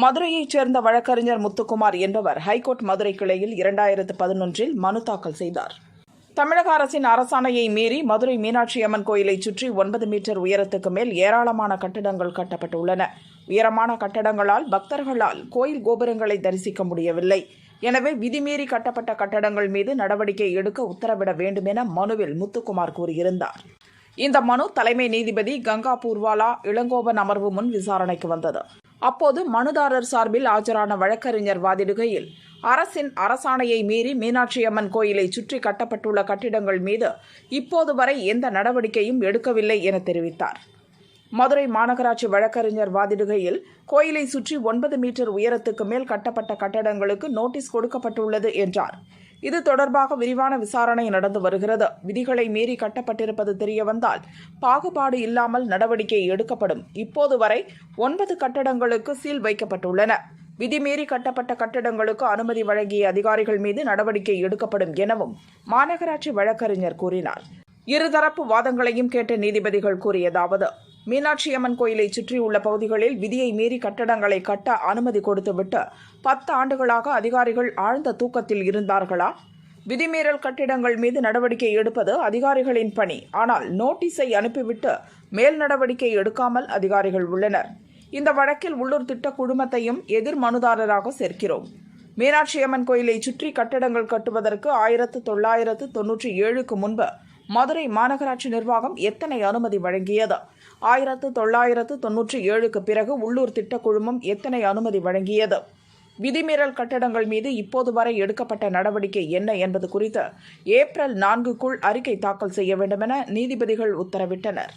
மதுரையைச் சேர்ந்த வழக்கறிஞர் முத்துக்குமார் என்பவர் ஹைகோர்ட் மதுரை கிளையில் இரண்டாயிரத்து பதினொன்றில் மனு தாக்கல் செய்தார். தமிழக அரசின் அரசாணையை மீறி மதுரை மீனாட்சி அம்மன் கோயிலை சுற்றி ஒன்பது மீட்டர் உயரத்துக்கு மேல் ஏராளமான கட்டடங்கள் கட்டப்பட்டுள்ளன. உயரமான கட்டடங்களால் பக்தர்களால் கோயில் கோபுரங்களை தரிசிக்க முடியவில்லை. எனவே விதிமீறி கட்டப்பட்ட கட்டடங்கள் மீது நடவடிக்கை எடுக்க உத்தரவிட வேண்டும் என மனுவில் முத்துக்குமார் கூறியிருந்தார். இந்த மனு தலைமை நீதிபதி கங்கா பூர்வாலா இளங்கோவன் அமர்வு முன் விசாரணைக்கு வந்தது. அப்போது மனுதாரர் சார்பில் ஆஜரான வழக்கறிஞர் வாதிடுகையில் அரசின் அரசாணையை மீறி மீனாட்சி அம்மன் கோயிலை சுற்றி கட்டப்பட்டுள்ள கட்டிடங்கள் மீது இப்போது வரை எந்த நடவடிக்கையும் எடுக்கவில்லை என தெரிவித்தார். மதுரை மாநகராட்சி வழக்கறிஞர் வாதிடுகையில் கோயிலை சுற்றி ஒன்பது மீட்டர் உயரத்துக்கு மேல் கட்டப்பட்ட கட்டடங்களுக்கு நோட்டீஸ் கொடுக்கப்பட்டுள்ளது என்றார். இது தொடர்பாக விரிவான விசாரணை நடந்து வருகிறது. விதிகளை மீறி கட்டப்பட்டிருப்பது தெரியவந்தால் பாகுபாடு இல்லாமல் நடவடிக்கை எடுக்கப்படும். இப்போது வரை ஒன்பது கட்டடங்களுக்கு சீல் வைக்கப்பட்டுள்ளன. விதிமீறி கட்டப்பட்ட கட்டடங்களுக்கு அனுமதி வழங்கிய அதிகாரிகள் மீது நடவடிக்கை எடுக்கப்படும் எனவும் மாநகராட்சி வழக்கறிஞர் கூறினார். இருதரப்பு வாதங்களையும் கேட்ட நீதிபதிகள் கூறியதாவது மீனாட்சி அம்மன் கோயிலை சுற்றியுள்ள பகுதிகளில் விதியை மீறி கட்டடங்களை கட்ட அனுமதி கொடுத்துவிட்டு பத்து ஆண்டுகளாக அதிகாரிகள் ஆழ்ந்த தூக்கத்தில் இருந்தார்களா? விதிமீறல் கட்டிடங்கள் மீது நடவடிக்கை எடுப்பது அதிகாரிகளின் பணி. ஆனால் நோட்டீஸை அனுப்பிவிட்டு மேல் நடவடிக்கை எடுக்காமல் அதிகாரிகள் உள்ளனர். இந்த வழக்கில் உள்ளூர் திட்ட குழுமத்தையும் எதிர் மனுதாரராக சேர்க்கிறோம். மீனாட்சி அம்மன் கோயிலை சுற்றி கட்டடங்கள் கட்டுவதற்கு ஆயிரத்து தொள்ளாயிரத்து தொன்னூற்றி ஏழுக்கு முன்பு மதுரை மாநகராட்சி நிர்வாகம் எத்தனை அனுமதி வழங்கியது? ஆயிரத்து தொள்ளாயிரத்து தொன்னூற்றி ஏழுக்கு பிறகு உள்ளூர் திட்ட குழுமம் எத்தனை அனுமதி வழங்கியது? விதிமீறல் கட்டடங்கள் மீது இப்போது வரை எடுக்கப்பட்ட நடவடிக்கை என்ன என்பது குறித்து ஏப்ரல் நான்குக்குள் அறிக்கை தாக்கல் செய்ய வேண்டுமென நீதிபதிகள் உத்தரவிட்டனர்.